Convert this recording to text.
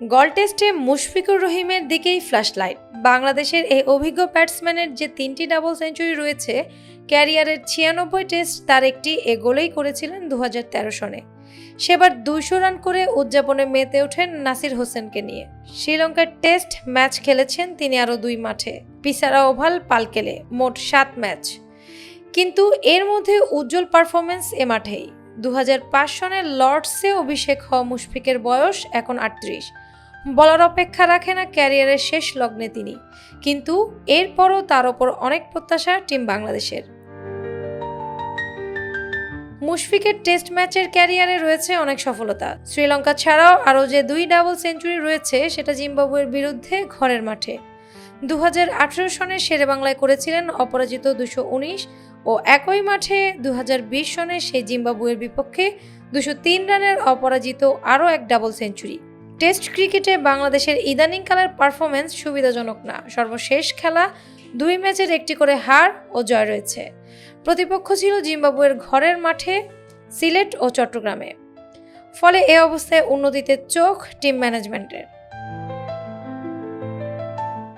গল টেস্টে মুশফিকুর রহিমের দিকেই ফ্ল্যাশলাইট। বাংলাদেশের এই অভিজ্ঞ ব্যাটসম্যানের যে তিনটি ডাবল সেঞ্চুরি রয়েছে, ক্যারিয়ারের ছিয়ানব্বই টেস্ট তার একটি এ গোলেই করেছিলেন দু হাজার তেরো সনে। সেবার দুইশো রান করে উদযাপনে মেতে ওঠেন নাসির হোসেনকে নিয়ে। শ্রীলঙ্কার টেস্ট ম্যাচ খেলেছেন তিনি আরও দুই মাঠে, পিসারা ওভাল পালকেলে, মোট সাত ম্যাচ। কিন্তু এর মধ্যে উজ্জ্বল পারফরমেন্স এ মাঠেই। দু হাজার পাঁচ সনের লর্ডসে অভিষেক হওয়া মুশফিকের বয়স এখন আটত্রিশ। বলার অপেক্ষা রাখে না ক্যারিয়ারের শেষ লগ্নে তিনি। কিন্তু এরপরও তার ওপর অনেক প্রত্যাশা টিম বাংলাদেশের। মুশফিকের টেস্ট ম্যাচের ক্যারিয়ারে রয়েছে অনেক সফলতা। শ্রীলঙ্কা ছাড়াও আরও যে দুই ডাবল সেঞ্চুরি রয়েছে, সেটা জিম্বাবুয়ের বিরুদ্ধে ঘরের মাঠে। দু হাজার আঠেরো সনে শেরে বাংলায় করেছিলেন অপরাজিত দুশো ও একই মাঠে দু হাজার বিশ সনে সেই জিম্বাবুয়ের বিপক্ষে দুশো রানের অপরাজিত আরও এক ডাবল সেঞ্চুরি। টেস্ট ক্রিকেটে বাংলাদেশের ইদানিংকালের পারফরমেন্স সুবিধাজনক না। সর্বশেষ খেলা, দুই ম্যাচের একটি করে হার ও জয় রয়েছে। প্রতিপক্ষ ছিল জিম্বাবুয়ের ঘরের মাঠে, সিলেট ও চট্টগ্রামে। ফলে এ অবস্থায় উন্নতিতে চোখ টিম ম্যানেজমেন্টের।